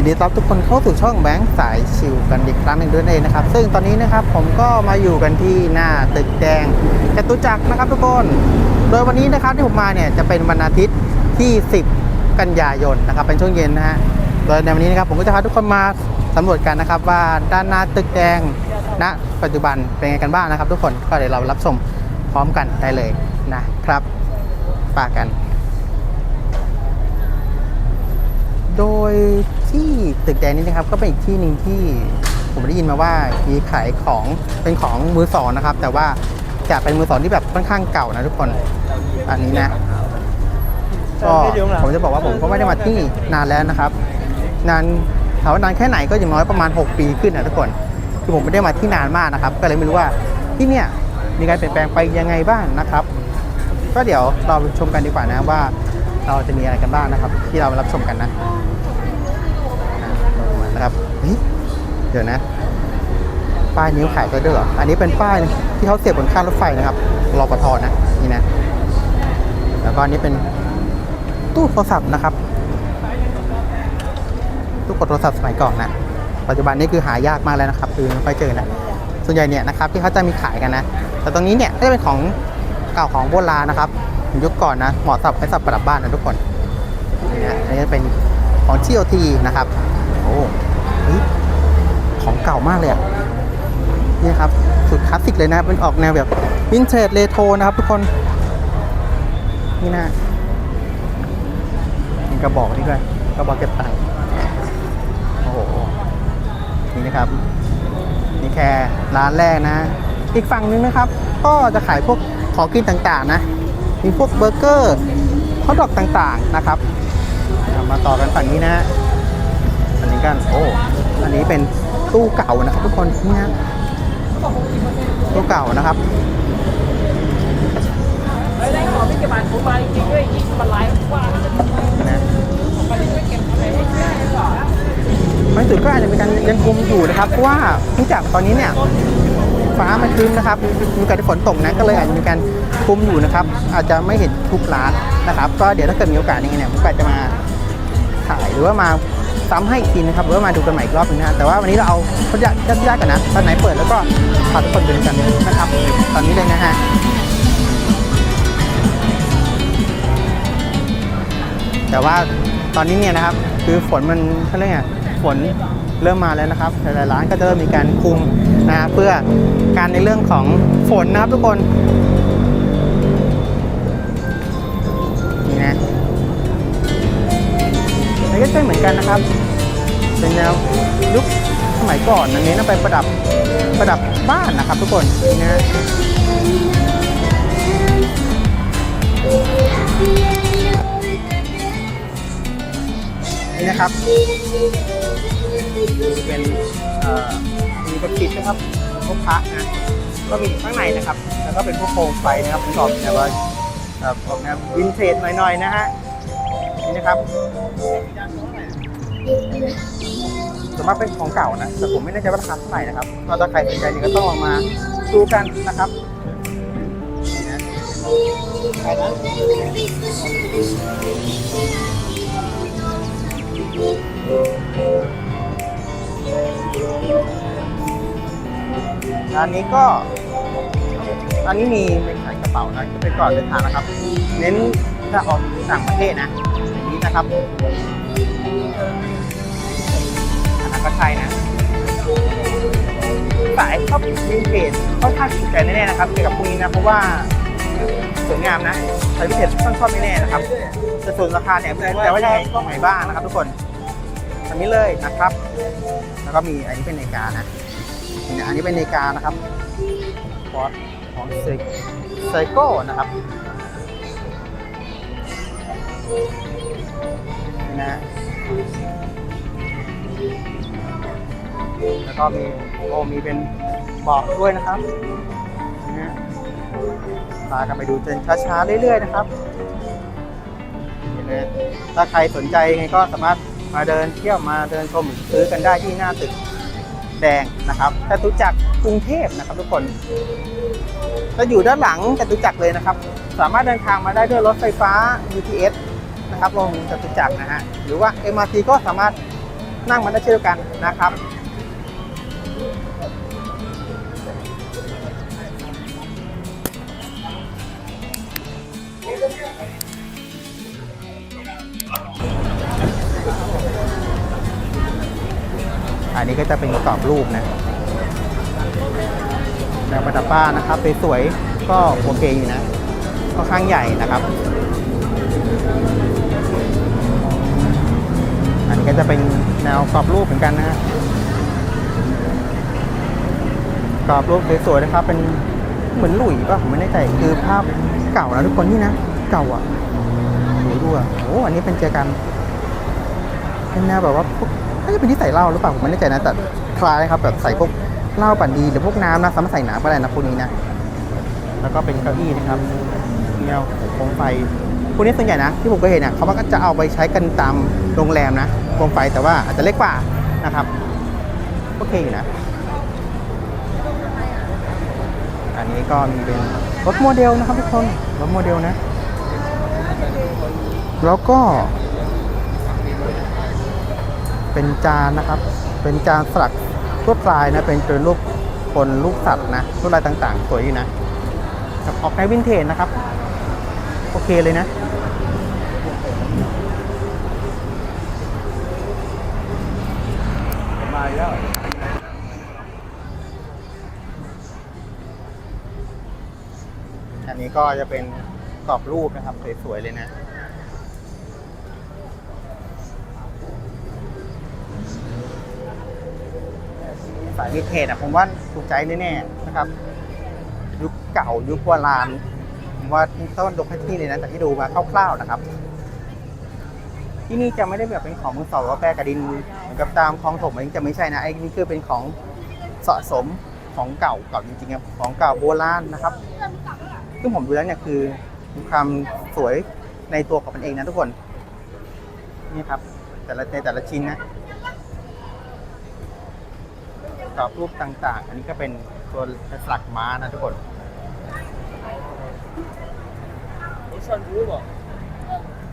ยินดีต้อนรับทุกคนเข้าสู่ช่องแบงค์สายชิวกันอีกครั้งหนึ่งด้วยเองนะครับ ซึ่งตอนนี้นะครับผมก็มาอยู่กันที่หน้าตึกแดงจตุจักรนะครับทุกคน โดยวันนี้นะครับที่ผมมาเนี่ยจะเป็นวันอาทิตย์ที่ 10 กันยายนนะครับ เป็นช่วงเย็นนะฮะโดยในวันนี้นะครับผมก็จะพาทุกคนมาสำรวจกันนะครับว่าด้านหน้าตึกแดงณปัจจุบันเป็นไงกันบ้างนะครับ ทุกคนก็เดี๋ยวเรารับชมพร้อมกันได้เลยนะครับปากัน โดยที่ตึกแดงนี้นะครับก็เป็นอีกที่หนึ่งที่ผมได้ยินมาว่ามีขายของเป็นของมือสองนะครับ แต่ว่าจะเป็นมือสองที่แบบค่อนข้างเก่านะทุกคนอันนี้นะก็ผมจะบอกว่าผมก็ไม่ได้มาที่นี่นานแล้วนะครับ นานถามว่านานแค่ไหนก็อย่างน้อยประมาณ 6 ปีขึ้นนะทุกคนคือผมไม่ได้มาที่นานมากนะครับ ก็เลยไม่รู้ว่าที่เนี่ยมีการเปลี่ยนแปลงไปยังไงบ้างนะครับ ก็เดี๋ยวเราชมกันดีกว่านะว่า เราจะมีอะไรกันบ้างนะครับ ที่เรามารับชมกันนะนะครับเฮ้ยเดี๋ยวนะ ป้ายนิ้วขายก็ด้วยเหรอ อันนี้เป็นป้ายที่เขาเสียบบนข้างรถไฟนะครับรอปทนะนี่นะ แล้วก็อันนี้เป็นตู้โทรศัพท์นะครับตู้กดโทรศัพท์สมัยก่อนนะปัจจุบันนี้คือหายากมากแล้วนะครับ คือไม่ค่อยเจอนะส่วนใหญ่เนี่ยนะครับที่เขาจะมีขายกันนะ แต่ตรงนี้เนี่ยก็จะเป็นของเก่าของโบราณนะครับ ยุคก่อนนะเหมาะสำหรับไว้สำหรับประดับบ้านนะทุกคนนี่นะอันนี้เป็นของ TOT นะครับ โอ้ของเก่ามากเลยอะนี่ครับสุดคลาสสิกเลยนะเป็นออกแนวแบบวินเทจเรโทรนะครับทุกคนนี่นะมีกระบอกนี่ด้วยกระบอกเก็บตังค์โอ้โหนี่นะครับ นี่แค่ร้านแรกนะ อีกฝั่งนึงนะครับ ก็จะขายพวกของกินต่างๆนะ มีพวกเบอร์เกอร์ฮอทดอกต่างๆนะครับ มาต่อกันฝั่งนี้นะฮะอันนี้กันโอ้อันนี้เป็นตู้เก่านะครับทุกคนนี่นะตู้เก่านะครับเฮ้ยได้ของไม่เก็บบาผมมาจริงด้วยยิ่งมันไลฟ์ว่ามันจะนะไปไม่เก็บอะไรไม่ได้หรอกบางจุดก็อาจจะมีการยังคุมอยู่นะครับเพราะว่าเนื่องจากตอนนี้เนี่ย ฟ้ามันครึ้มนะครับ มีการฝนตกนะก็เลยอาจจะมีการคุมอยู่นะครับ อาจจะไม่เห็นทุกร้านนะครับ ก็เดี๋ยวถ้าเกิดมีโอกาสยังไงเนี่ยผมก็จะมาถ่ายหรือว่ามาซ้ำให้อีกทีนะครับหรือว่ามาดูกันใหม่อีกรอบหนึงนะฮะแต่ว่าวันนี้เราเอาพยากญาติๆกันนะตอนไหนเปิดแล้วก็พาทุกคนไปดูกันนะครับ ตอนนี้เลยนะฮะแต่ว่าตอนนี้เนี่ยนะครับคือฝนมันเขาเรียกไงฝนเริ่มมาแล้วนะครับ หลายๆร้านก็จะเริ่มมีการคุม นะครับเพื่อการในเรื่องของฝนนะครับทุกคนนี่นะนี่ก็เป็นเหมือนกันนะครับ เป็นแนวยุคสมัยก่อนอันนี้นำไปประดับประดับบ้านนะครับทุกคนนี่นะนี่นะครับเป็นเอ่อ มีกระติดนะครับพวกพระนะก็มีข้างในนะครับ แล้วก็เป็นพวกโคมไฟนะครับผมบอกนะว่าแบบออกแนววินเทจหน่อยๆนะฮะนี่นะครับส่วนมากเป็นของเก่านะ แต่ผมไม่แน่ใจว่าราคาเท่าไหร่นะครับถ้าใครสนใจเนี่ยก็ต้องลองมาดูกันนะครับนี่นะานนี้ก็ร้านนี้มีเป็นขายกระเป๋านะก็ไปก่อนเดินทางนะครับ เน้นถ้าออกต่างประเทศนะอย่างนี้นะครับอันนั้นก็ใช่นะสายชอบวินเทจค่อนข้างถูกใจแน่ๆนะครับเกี่ยวกับพวกนี้นะเพราะว่าสวยงามนะสายวินเทจต้องชอบแน่ๆนะครับแต่ส่วนราคาเนี่ยไม่แน่ว่าจะตรงไหนบ้างนะครับ ทุกคนอันนี้เลยนะครับ แล้วก็มีอันนี้เป็นนาฬิกานะ นี่นะอันนี้เป็นนาฬิกานะครับฟอร์ดของไซโก้นะครับนี่นะแล้วก็มีโอ้มีเป็นเบาะด้วยนะครับนี่นะพากันไปดูจนช้าๆเรื่อยๆนะครับนี่เลยถ้าใครสนใจไงก็สามารถมาเดินเที่ยวมาเดินชมซื้อกันได้ที่หน้าตึก แดงนะครับจตุจักรกรุงเทพนะครับทุกคนจะอยู่ด้านหลังจตุจักรเลยนะครับ สามารถเดินทางมาได้ด้วยรถไฟฟ้า BTS นะครับลงจตุจักรนะฮะหรือว่า MRT ก็สามารถนั่งมาได้เช่นเดียวกันนะครับ อันนี้ก็จะเป็นกรอบรูปนะแนวประดับบ้านนะครับสวยๆก็โอเคอยู่นะค่อนข้างใหญ่นะครับ อันนี้ก็จะเป็นแนวกรอบรูปเหมือนกันนะฮะกรอบรูปสวยๆนะครับ เป็นเหมือนหลุยป่ะผมไม่แน่ใจคือภาพเก่านะทุกคนนี่นะเก่าอะดูดูอะโอ้อันนี้เป็นเจอกันเป็นแนวแบบว่า น่าจะเป็นที่ใส่เหล้าหรือเปล่าผมไม่แน่ใจนะแต่คล้ายครับแบบใส่พวกเหล้าปั่นดีหรือพวกน้ำนะสามารถใส่น้ำอะไรนะพวกนี้นะแล้วก็เป็นเก้าอี้นะครับแนวโคมไฟพวกนี้ส่วนใหญ่นะที่ผมเคยเห็นเนี่ยเขาก็จะเอาไปใช้กันตามโรงแรมนะโคมไฟแต่ว่าอาจจะเล็กกว่านะครับโอเคอยู่นะ อันนี้ก็มีเป็นรถโมเดลนะครับทุกคนรถโมเดลนะ แล้วก็ เป็นจานนะครับ เป็นจานสลักลวดลายนะ เป็นเป็นรูปคนรูปสัตว์นะลวดลายต่างๆ สวยอยู่นะแบบออกในวินเทจนะครับ โอเคเลยนะมาแล้วอันนี้ก็จะเป็นกรอบรูปนะครับ สวยๆเลยนะ ยวินเทจอะผมว่าถูกใจแน่ๆนะครับ ยุคเก่ายุคโบราณผมว่าต้นยกให้ที่เลยนะจากที่ดูมาคร่าวๆนะครับ ที่นี่จะไม่ได้แบบเป็นของมือสองหรือว่าแปรกระดินเหมือนกับตามคลองถมอะไรนี้จะไม่ใช่นะไอ้นี่คือเป็นของสะสมของเก่าเก่าจริงๆครับของเก่าโบราณนะครับซึ่งผมดูแล้วเนี่ยคือมีความสวยในตัวของมันเองนะทุกคนนี่ครับ แต่ละในแต่ละชิ้นนะก รอบรูปต่างๆ อันนี้ก็เป็นตัวสลักม้านะทุกคนชนรู้บ่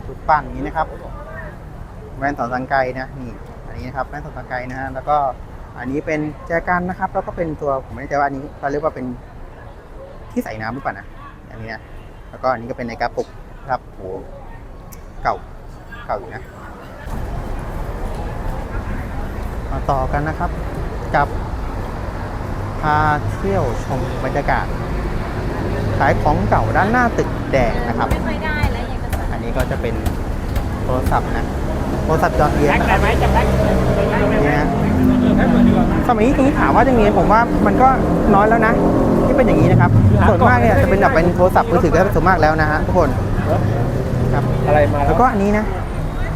รูปปั้นอย่างนี้นะครับ แว่นสอนสังไกนะนี่อันนี้นะครับแว่นสอนสังไกนะฮะแล้วก็อันนี้เป็นแจกันนะครับ แล้วก็เป็นตัวผมไม่แน่ใจว่าอันนี้เขาเรียกว่าเป็นที่ใส่น้ำหรือเปล่านะอันนี้นะแล้วก็อันนี้ก็เป็นในกระปุกครับโอ้เก่าเก่าอยู่นะมาต่อกันนะครับ กับ พาเที่ยวชมบรรยากาศ ขายของเก่าด้านหน้าตึกแดงนะครับ ไม่ค่อยได้แล้วอยากจะสั่งอันนี้ก็จะเป็นโทรศัพท์นะ โทรศัพท์จอเทียนแพ็คนะคได้รับไหมจะแพ็คแพ็คไหมนี่นะแพ็คหมดดีกว่าสมัยนี้ตรงนี้ถามว่าจะมีผมว่ามันก็น้อยแล้วนะ ที่เป็นอย่างนี้นะครับ ส่วนมากเนี่ยจะเป็นแบบเป็นโทรศัพท์มือถือก็ส่วนมากแล้วนะฮะทุกคนครับอะไรมาแล้แล้ววก็อันนี้นะ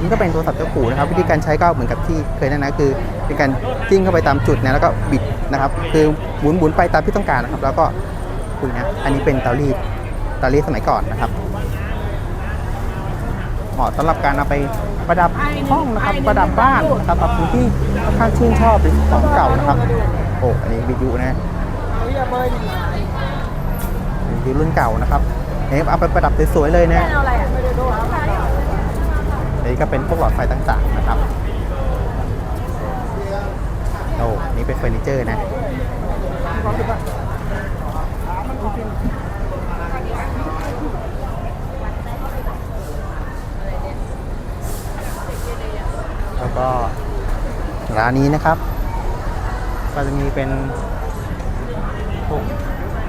นี่ก็เป็นโทรศัพท์เจ้าปู่นะครับ วิธีการใช้ก็เหมือนกับที่เคยแนะนำคือ เป็นการจิ้งเข้าไปตามจุดนะแล้วก็บิดนะครับ คือหมุนหมุนไปตามที่ต้องการนะครับ แล้วก็คุยนะอันนี้เป็นเตารีดเตารีดสมัยก่อนนะครับเหมาะสำหรับการเอาไปประดับห้องนะครับ ประดับบ้านนะครับสำหรับคนที่ค่อนข้างชื่นชอบในของเก่านะครับ โอ้อันนี้วิทยุนะวิทยุรุ่นเก่านะครับอันนี้เอาไปประดับสวยๆเลยนะ ก็เป็นพวกหลอดไฟต่างๆนะครับโอ้นนี่เป็นเฟอร์นิเจอร์นะแล้วก็ร้านนี้นะครับ ก็จะมีเป็นพวก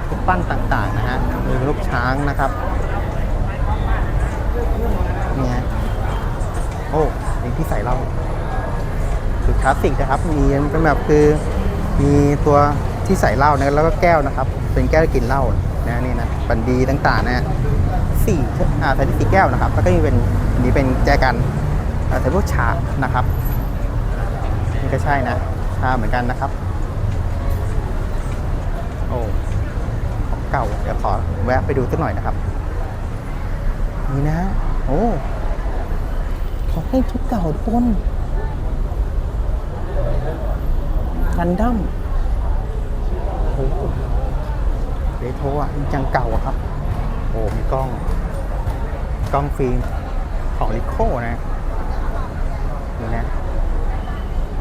รูปปั้นต่างๆนะฮะมีรูปช้างนะครับนี่ฮะ โอ้ที่ใส่เหล้าคือคลาสสิกนะครับ มีเป็นแบบคือมีตัวที่ใส่เหล้านะแล้วก็แก้วนะครับ เป็นแก้วกินเหล้านะนี่นะบันดีต่างๆนะสี่อ่าใส่ที่สี่แก้วนะครับ แล้วก็มีเป็นนี้เป็นแจกันใส่พวกชานะครับนี่ก็ใช่นะชาเหมือนกันนะครับโอ้ของเก่าเดี๋ยวขอแวะไปดูสักหน่อยนะครับ นี่นะ โอ้ ของเล่นชุดเก่าทุกคนกันดั้มโอ้โหเรโทรอะมันจังเก่าอะครับ โอ้มีกล้อง กล้องฟิล์มของลิโคนะนี่นะ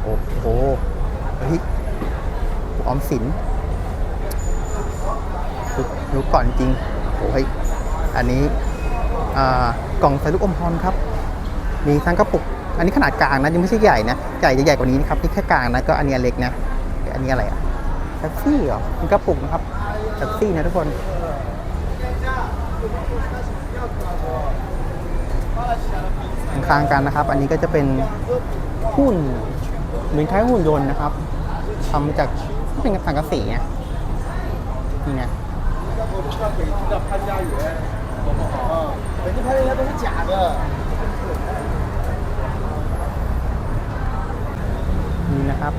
โอ้โหเฮ้ยออมสินรู้ก่อนจริงโอ้ยอันนี้อ่ากล่องใส่ลูกอมพรครับ มีทั้งกระปุก อันนี้ขนาดกลางนะยังไม่ใช่ใหญ่นะ ใหญ่จะใหญ่กว่านี้นะครับ นี่แค่กลางนะ ก็อันนี้เล็กนะ อันนี้อะไรอะแท็กซี่เหรอเป็นกระปุกนะครับแท็กซี่นะทุกคนข้างกันนะครับ อันนี้ก็จะเป็นหุ่นเหมือนคล้ายหุ่นยนต์นะครับทำจากเป็นสังกะสีนะนี่นะเป็นที่พันยาอยู่เลยเป็นที่พันยาเป็นที่จ๋าเลยะครับ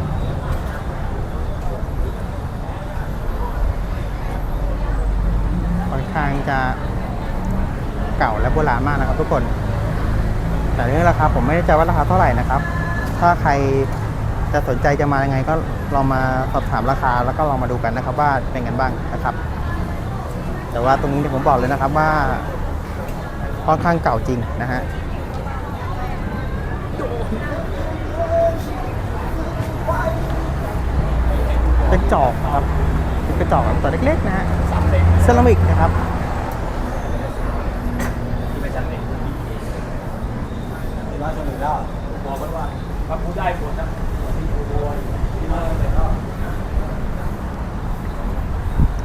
ค่อนข้างจะเก่าและโบราณมากนะครับ ทุกคน แต่เรื่องราคาผมไม่แน่ใจว่าราคาเท่าไหร่นะครับ ถ้าใครจะสนใจจะมายังไงก็ลองมาสอบถามราคาแล้วก็ลองมาดูกันนะครับ ว่าเป็นกันบ้างนะครับ แต่ว่าตรงนี้เนี่ผมบอกเลยนะครับว่าค่อนข้างเก่าจริงนะฮะ เป็น จอกครับเป็นกระจอกตัวเล็กๆนะฮะเซรามิกนะครับ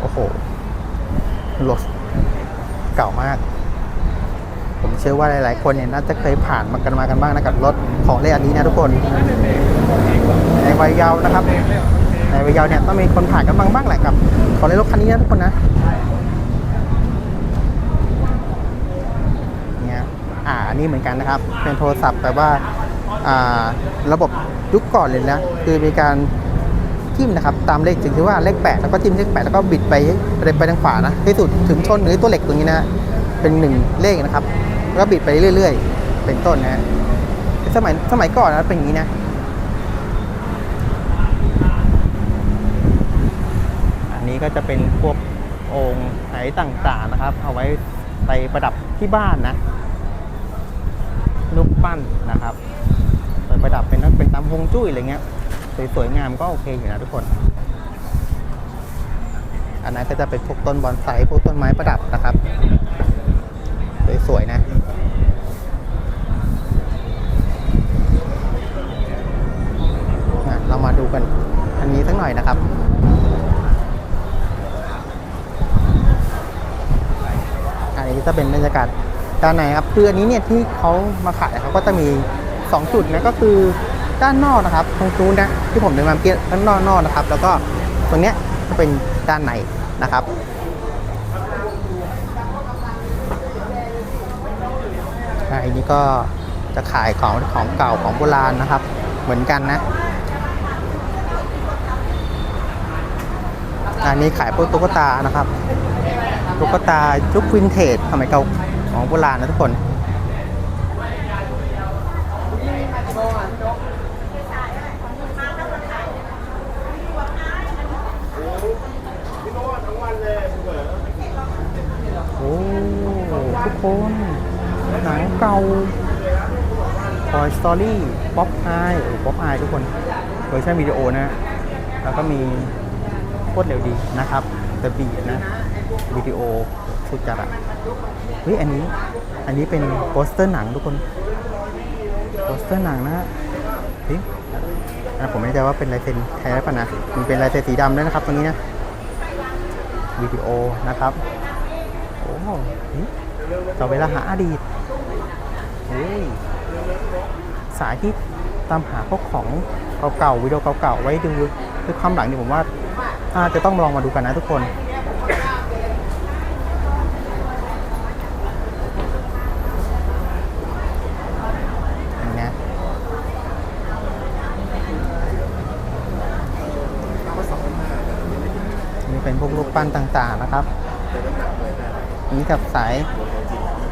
โอ้โหรถเก่ามาก ผมเชื่อว่าหลาย ๆ คนเนี่ยน่าจะเคยผ่านมากันมากันบ้างนะกับรถของเล่นอันนี้นะทุกคนในวัยเยาว์นะครับ ในวัยเยาเนี่ยต้องมีคนผ่านกันบ้างบ้างแหละกับของเล่นรถคันนี้นะทุกคนนะเนี่ยอ่าอันนี้เหมือนกันนะครับ เป็นโทรศัพท์แบบว่าอ่าระบบยุคก่อนเลยนะคือมีการจิ้มนะครับตามเลขถึงที่ว่าเลขแปดแล้วก็จิ้มเลขแปดแล้วก็บิดไปไปทางขวานะที่สุดถึงชนหรือตัวเหล็กตรงนี้นะเป็นหนึ่งเลขนะครับแล้วบิดไปเรื่อย ๆ เป็นต้นนะสมัยสมัยก่อนนะเป็นอย่างนี้นะ อันนี้ ก็จะเป็นพวกองค์ไหต่างๆนะครับ เอาไว้ไปประดับที่บ้านนะรูปปั้นนะครับไปประดับเป็นเป็นตามฮวงจุ้ยอะไรเงี้ยสวยๆงามก็โอเคอยู่นะทุกคน อันนั้นก็จะเป็นพวกต้นบอนไซพวกต้นไม้ประดับนะครับ สวยๆนะอะเรามาดูกันอันนี้สักหน่อยนะครับ อันนี้จะเป็นบรรยากาศด้านในครับคืออันนี้เนี่ยที่เขามาขายเขาก็จะมี 2 จุดนะก็คือด้านนอกนะครับ ตรงนู้นนะที่ผมเดินมาเกี้ด้านนอกนอกนะครับ แล้วก็ตรงเนี้ยจะเป็นด้านในนะครับอันนี้ก็จะขายของของเก่าของโบราณนะครับ เหมือนกันนะอันนี้ขายพวกตุ๊กตานะครับ ตุ๊กตายุควินเทจสมัยเก่าของโบราณนะทุกคนโอ้ทุกคนหนังเก่า Toy Story Pop Eye โอ้ Pop Eye ทุกคนเวอร์ชันวิดีโอนะ แล้วก็มีโคตรเร็วดีนะครับ แต่บีนะ วิดีโอสุดจัดอะเฮ้ยอันนี้อันนี้เป็นโปสเตอร์หนังทุกคนโปสเตอร์หนังนะฮะเฮ้ยอันนั้ผมไม่แน่ใจว่าเป็นลายเซ็นแท้ป่ะนะมันเป็นลายเซ็นสีดำด้วยนะครับตรงนี้นะวิดีโอนะครับโอ้เฮ้ยต่อเวลาหาอดีตเฮ้ยสายที่ตามหาพวกของเก่าๆวิดีโอเก่าๆไว้ดูด้วยความหลังเนี่ยผมว่าน่าจะต้องลองมาดูกันนะทุกคนนะนี่เป็นพวก รูปปั้นต่างๆนะครับนี่กับสาย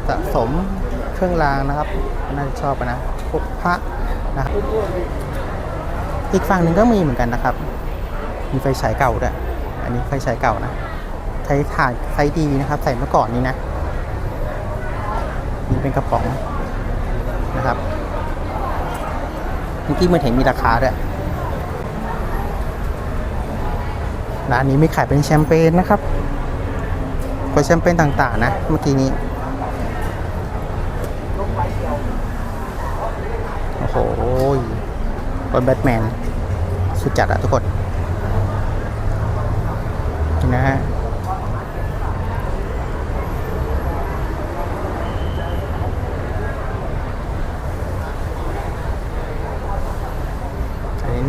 สะสมเครื่องรางนะครับน่าจะชอบนะพวกพระนะครับอีกฝั่งหนึ่งก็มีเหมือนกันนะครับ มีไฟฉายเก่าด้วยอันนี้ไฟฉายเก่านะใช้ถ่านไฟดีนะครับ ใส่เมื่อก่อนนี้นะนี่เป็นกระป๋องนะครับเมื่อกี้มันเห็นมีราคาด้วย ร้านนี้มีขายเป็นแชมเปญนะครับกว่าแชมเปญต่างๆ นะ เมื่อกี้นี้โอ้โหรถแบทแมน สุดจัดอะทุกคนนี่นะฮะ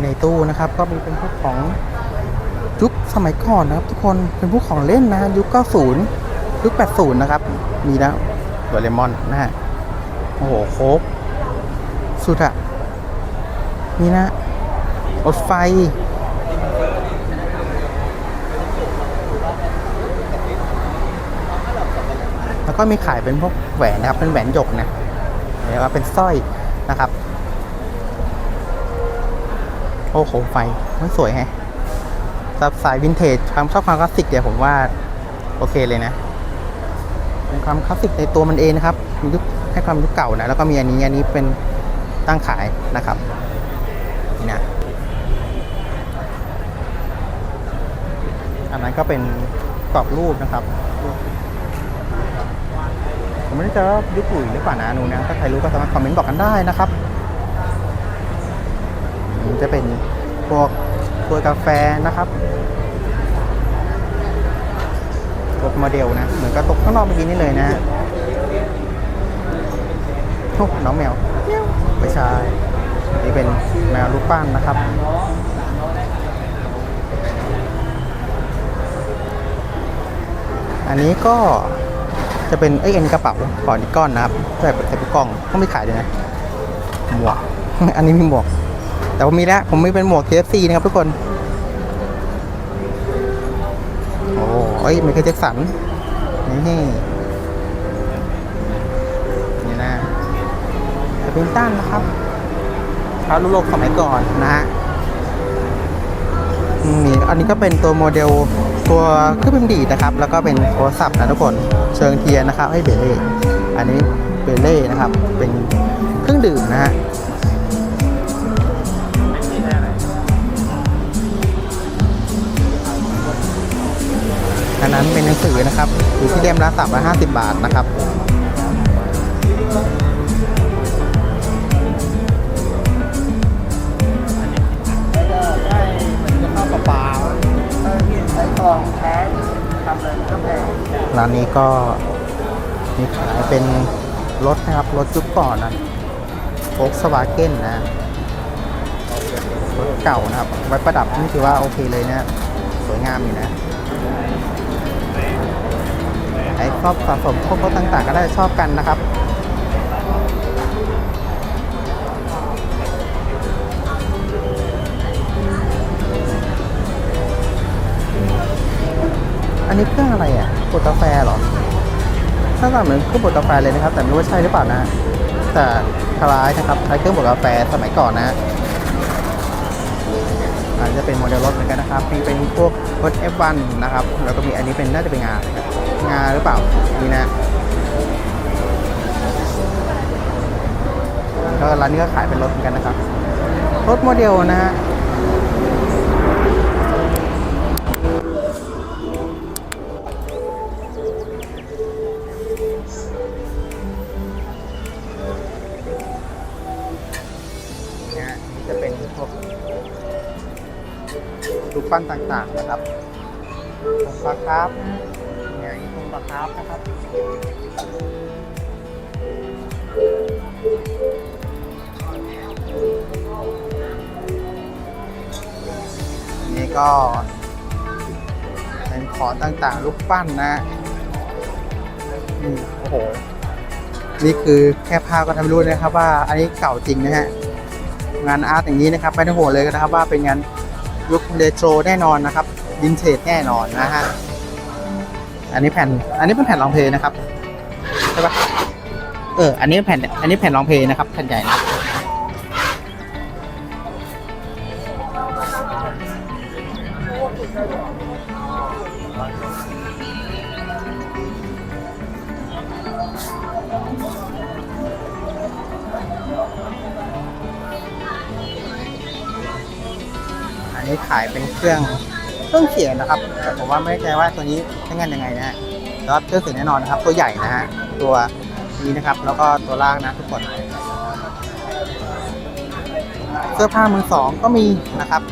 ในตู้นะครับก็มีเป็นพวกของ ยุคสมัยก่อนนะครับ ทุกคนเป็นพวกของเล่นนะยุค 90 ยุค 80 นะครับ มีนะโดเรมอนนะฮะโอ้โหโครบสุดอะมีนะรถไฟ แล้วก็มีขายเป็นพวกแหวนนะครับ เป็นแหวนหยกนะแล้วก็เป็นสร้อยนะครับ โอ้โหไฟมันสวยแฮะ สับสายวินเทจความชอบความคลาสสิกเดี๋ยวผมว่าโอเคเลยนะเป็นความคลาสสิกในตัวมันเองนะครับมียุคให้ความยุคเก่านะแล้วก็มีอันนี้อันนี้เป็นตั้งขายนะครับนี่นะอันนั้นก็เป็นกรอบรูปนะครับผมไม่แน่ใจว่ายุคปุ๋ยหรือเปล่านะหนูนะถ้าใครรู้ก็สามารถคอมเมนต์บอกกันได้นะครับจะเป็นพวก ตัวกาแฟนะครับรถโมเดลนะ เหมือนกับตกข้างนอกเมื่อกี้นี่เลยนะฮะโอ้น้องแมวไม่ใช่นี่เป็นแมวลูกปั้นนะครับอันนี้ก็จะเป็นเอ้ยอันกระเป๋าก่อนอีกก้อนนะครับแบบใส่กล่องต้องไม่ขายเลยนะหมวก อันนี้มีหมวก แต่ผมมีแล้ว ผมมีเป็นหมวก KFC นะครับทุกคน โอ้ยไมเคิลแจ็คสัน นี่นี่นะจะเป็นต้านนะครับชาวโลกสมัยก่อนนะฮะมนี่อันนี้ก็เป็นตัวโมเดลตัวเครื่องพิมพ์ดีนะครับ แล้วก็เป็นโทรศัพท์นะทุกคน เชิงเทียนนะครับ ให้เบเล่ อันนี้เบเล่นะครับ เป็นเครื่องดื่มนะฮะ นั้นเป็นหนังสือนะครับอยู่ที่เล่มละ350 บาทนะครับร้านนี้ก็มีขายเป็นรถนะครับ รถยุคก่อนนะโฟกสวาเก้นนะ รถเก่านะครับ ไว้ประดับนี่ถือว่าโอเคเลยนะ สวยงามอยู่นะ ครชอบสะสมพวกรถต่างๆ ก็ได้ชอบกันนะครับอันนี้เครื่องอะไรอะบดกาแฟหรอถ้าทำเหมือนเครื่องบดกาแฟเลยนะครับ แต่ไม่รู้ว่าใช่หรือเปล่านะ แต่คล้ายนะครับคล้เครื่องบดกาแฟสมัยก่อนนะอาจจะเป็นโมเดลรถเหมือนกันนะครับ มีเป็นพวกรถ F1 นะครับ แล้วก็มีอันนี้เป็นน่าจะเป็นงา งาหรือเปล่า นี่นะก็ร้านนี้ก็ขายเป็นรถเหมือนกันนะครับ รถโมเดลนะฮะนี่จะเป็นพวกรูปปั้นต่างๆนะครับองค์ปลาคร์ฟเนี่ยองค์ปลาคร์ฟนะครับนี่ก็เป็นของต่างๆรูปปั้นนะนี่โอ้โห นี่คือแค่ภาพก็ทำรู้นะครับว่าอันนี้เก่าจริงนะฮะ งานอาร์ตอย่างนี้นะครับไม่ต้องห่วงเลยนะครับว่าเป็นงานยุคเรโทรแน่นอนนะครับ วินเทจแน่นอนนะฮะ อันนี้แผ่น อันนี้เป็นแผ่นรองเพลนะครับใช่ปะเออ อันนี้แผ่น อันนี้แผ่นรองเพลนะครับ แผ่นใหญ่นะอันนี้ขายเป็นเครื่องเครื่องเขียนนะครับ แต่ผมว่าไม่แน่ใจว่าตัวนี้ใช้งานยังไงนะฮะแต่ว่าเครื่องเสียงแน่นอนนะครับ ตัวใหญ่นะฮะตัวนี้นะครับ แล้วก็ตัวล่างนะทุกคนเสื้อผ้ามือสองก็มีนะครับ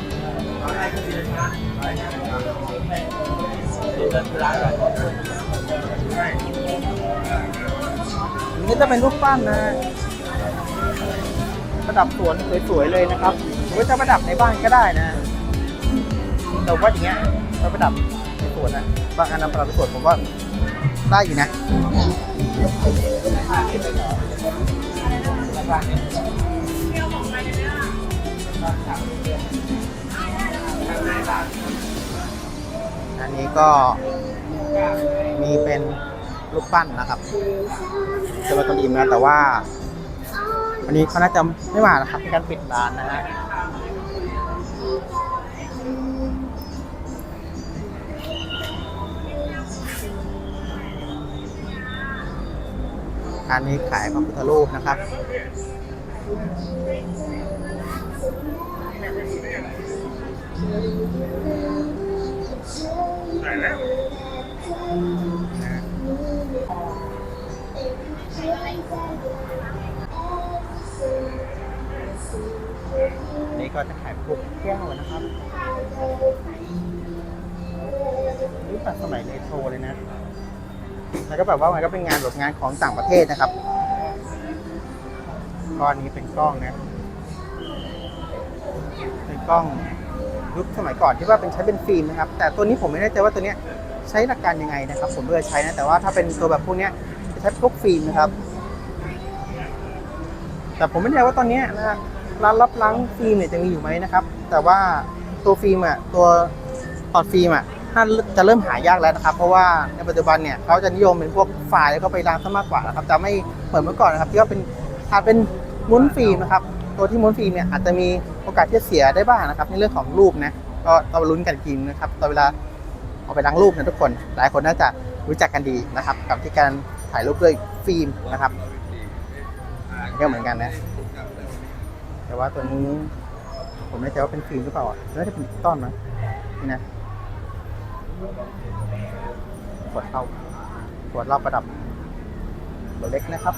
นนี้จะเป็นรูปปั้นนะประดับสวนสวยๆเลยนะครับหรือจะประดับในบ้านก็ได้นะ แต่ว่าอย่างเงี้ยเราไปดับในสวนนะบางอันนำประดับในสวนผมว่าได้อยู่นะอันนี้ก็มีเป็นรูปปั้นนะครับจะมาตอนอิ่มนะแต่ว่าวันนี้เขาน่าจะไม่มานะครับเป็นการปิดร้านนะฮะ อันนี้ขายพระพุทธรูปนะครับนนี้ก็จะขายพวกแก้วนะครับนี่ตัดสมัยเรโทรเลยนะ แล้วก็แบบว่ามันก็เป็นงานแบบงานของต่างประเทศนะครับก้อนนี้เป็นกล้องนะเป็นกล้องยุคสมัยก่อนที่ว่าเป็นใช้เป็นฟิล์มนะครับ แต่ตัวนี้ผมไม่แน่ใจว่าตัวเนี้ยใช้หลักการยังไงนะครับ ผมไม่เคยใช้นะแต่ว่าถ้าเป็นตัวแบบพวกเนี้ยจะใช้พวกฟิล์มนะครับ แต่ผมไม่แน่ใจว่าตอนนี้นะฮะร้านรับล้างฟิล์มเนี่ยจะมีอยู่ไหมนะครับ แต่ว่าตัวฟิล์มอะตัวถอดฟิล์มอะ น่าจะเริ่มหายากแล้วนะครับ เพราะว่าในปัจจุบันเนี่ยเขาจะนิยมเป็นพวกไฟล์แล้วก็ไปล้างซะมากกว่านะครับจะไม่เหมือนเมื่อก่อนนะครับที่ว่าเป็นอาจเป็นม้วนฟิล์มนะครับตัวที่ม้วนฟิล์มเนี่ยอาจจะมีโอกาสที่จะเสียได้บ้างนะครับ ในเรื่องของรูปนะก็ต้องลุ้นกันกทีนะครับตอนเวลาเอาไปล้างรูปนะทุกคน หลายคนน่าจะรู้จักกันดีนะครับ กับที่การถ่ายรูปด้วยฟิล์มนะครับก็เหมือนกันนะ แต่ว่าตัวนี้ ผมไม่แน่ใจว่าเป็นฟิล์มหรือเปล่าน่าจะเป็นดิจิตอลนะนี่นะ ขวดเข้าขวดรอบประดับตัวเล็กนะครับ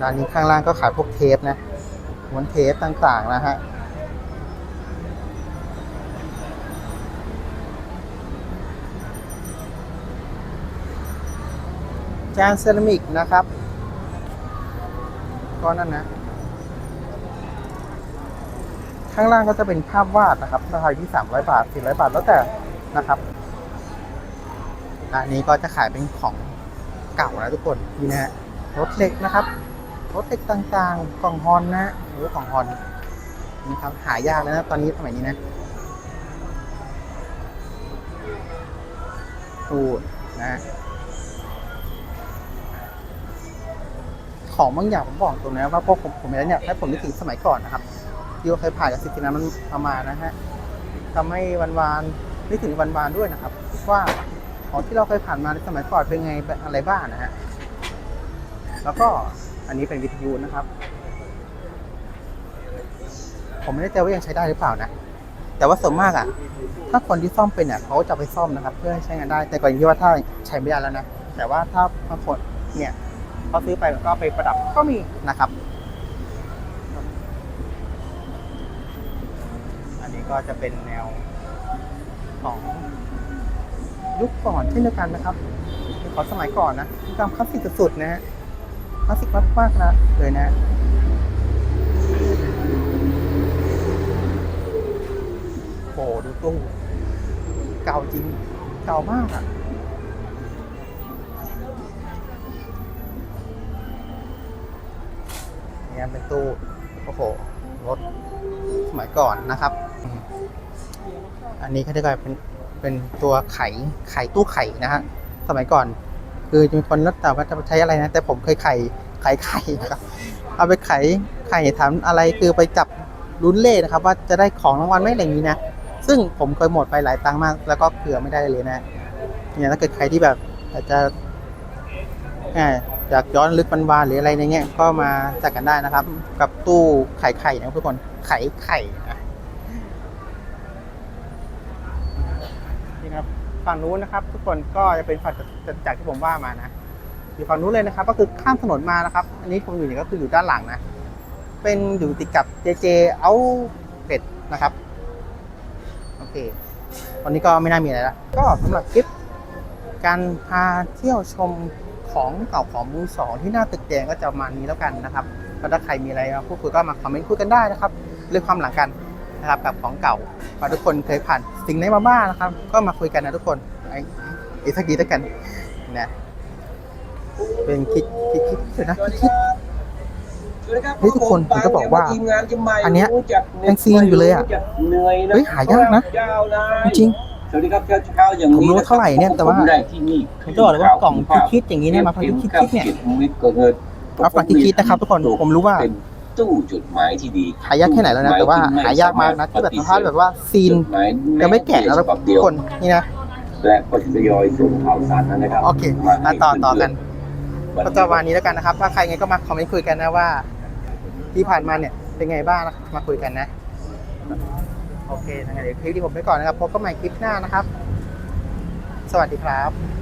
ด้านนี้ข้างล่างก็ขายพวกเทปนะม้วนเทปต่างๆนะฮะจานเซรามิกนะครับ ก็นั่นนะ ข้างล่างก็จะเป็นภาพวาดนะครับราคาอยู่ที่ 300 บาท 400 บาทแล้วแต่นะครับอันนี้ก็จะขายเป็นของเก่านะทุกคนนี่นะฮะรถเหล็กนะครับรถเหล็กต่างๆกล่องฮอนนะโอ้กล่องฮอนนี่ครับหายากแล้วนะตอนนี้สมัยนี้นะพูดนะของบางอย่างผมบอกตรงนะว่าพวกผมผมเองเนี่ยให้ผมนึกถึงสมัยก่อนนะครับ ที่ว่าเคยผ่านกับสิที่นั้นมันประมาณนะฮะทำให้วันวานนึกถึงวันวานด้วยนะครับ ว่าของที่เราเคยผ่านมาในสมัยก่อนเป็นไงแบบอะไรบ้างนะฮะแล้วก็อันนี้เป็นวิทยุนะครับ ผมไม่แน่ใจว่ายังใช้ได้หรือเปล่านะแต่ว่าส่วนมากอะ ถ้าคนที่ซ่อมเป็นเนี่ยเขาจะไปซ่อมนะครับ เพื่อให้ใช้งานได้แต่ก่อนที่ว่าถ้าใช้ไม่ได้แล้วนะแต่ว่าถ้าบางคนเนี่ยเขาซื้อไปก็เอาไปประดับก็มีนะครับ อันนี้ ก็จะเป็นแนวของยุคก่อนเช่นเดียวกันนะครับเป็นขอสมัยก่อนนะมีความคลาสสิกสุดๆนะฮะคลาสสิกมากๆนะเลยนะโอ้โหดูตู้เก่าจริงเก่ามากอะเนี่ยเป็นตู้โอ้โหรถสมัยก่อนนะครับ อันนี้เขาเรียกว่าเป็นเป็นตัวไขไขตู้ไข่นะฮะสมัยก่อน คือจะมีคนรักแต่ว่าจะใช้อะไรนะ แต่ผมเคยไข่ไข่ไข่นะครับเอาไปไข่ไข่ถามอะไรคือไปจับลุ้นเล่นะครับ ว่าจะได้ของรางวัลไหมอะไรอย่างนี้นะซึ่งผมเคยหมดไปหลายตังค์มาก แล้วก็เผื่อไม่ได้เลยนะเนี่ยถ้าเกิดใครที่แบบอยากจะแหมอยากย้อนลึกวันวานหรืออะไรในเงี้ยก็มาจัดกันได้นะครับ กับตู้ไข่ไข่นะทุกคนไข่ไข่นะ ฝั่งนู้นนะครับ ทุกคนก็จะเป็นฝั่งจากที่ผมว่ามานะ อยู่ฝั่งนู้นเลยนะครับ ก็คือข้ามถนนมานะครับ อันนี้ผมอยู่เนี่ยก็คืออยู่ด้านหลังนะ เป็นอยู่ติดกับ JJ เอาเป็ดนะครับ โอเค ตอนนี้ก็ไม่น่ามีอะไรละก็สำหรับคลิป การพาเที่ยวชมของเก่าของมือสองที่หน้าตึกแดงก็จะมานี้แล้วกันนะครับถ้าใครมีอะไรพูดคุยก็มาคอมเมนต์คุยกันได้นะครับเรื่องความหลังกัน นะครับกับของเก่าว่าทุกคนเคยผ่านสิ่งไหนมาบ้างนะครับ ก็มาคุยกันนะทุกคนไอ้ไอ้สักทีแล้วกันนะเป็นคิดคิดคิดเดี๋ยวนะคิดคิดเฮ้ยทุกคนผมจะบอกว่า อันเนี้ยยังซีนอยู่เลยอะเฮ้ยหายากนะ จริงสวัสดีครับเช้าๆอย่างนี้ผมรู้เท่าไหร่เนี่ยแต่ว่าผมได้ที่นี่ผมจะบอกเลยว่ากล่องคิดๆอย่างนี้เนี่ยมาพันคิดๆเนี่ยรับฟังคิดๆนะครับทุกคนผมรู้ว่าเป็น ตู้จดหมายที่ดีหายากแค่ไหนแล้วนะ แต่ว่าหายากมากนะที่แบบสภาพแบบว่าซีนจดหมายยังไม่แกะแล้วนะฉบับทุเดีกยวคนนี่นะและก็ทยอยส่งข่าวสารนั้นนะครับโอเคมามาให้ต่อต่อเพื่กันๆก็จะวันนี้แล้วกันนะครับ ถ้าใครไงก็มาคอมเมนต์คุยกันนะว่า ที่ผ่านมาเนี่ยเป็นไงบ้างนะครับมาคุยกันนะโอเคงั้นเดี๋ยวคลิปที่ผมไปก่อนนะครับพบกันใหม่คลิปหน้านะครับ สวัสดีครับ